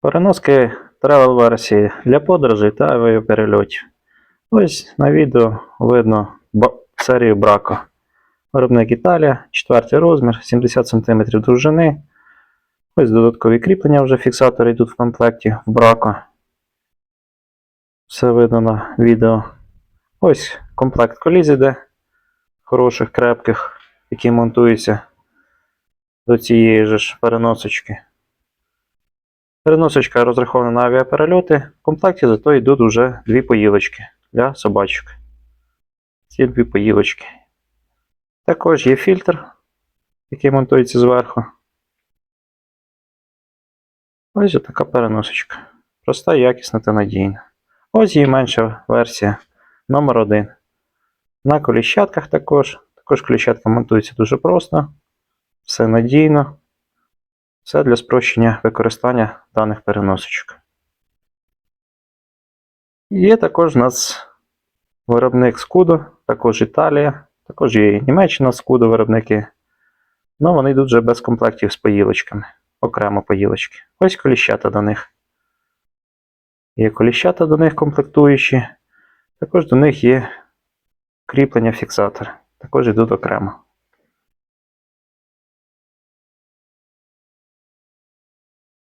Переноски тревел версії для подорожей та авіаперельотів. Ось на відео видно серію Брако. Виробник Італія, 4 розмір, 70 см довжини. Ось додаткові кріплення вже фіксатори йдуть в комплекті в Брако. Все видно на відео. Ось комплект коліз іде. Хороших, крепких, які монтуються до цієї ж переносочки. Переносочка розрахована на авіаперельоти. В комплекті зато йдуть вже дві поїлочки для собачок. Ці дві поїлочки. Також є фільтр, який монтується зверху. Ось така переносочка. Проста, якісна та надійна. Ось її менша версія номер 1 На коліщатках також. Також коліщатка монтується дуже просто. Все надійно. Все для спрощення використання даних переносочок. Є також у нас виробник Scudo, також Італія, також є і Німеччина Scudo виробники. Ну, вони йдуть вже без комплектів з поїлочками, окремо поїлочки. Ось коліщата до них. Є коліщата до них комплектуючі. Також до них є кріплення фіксатора. Також йдуть окремо.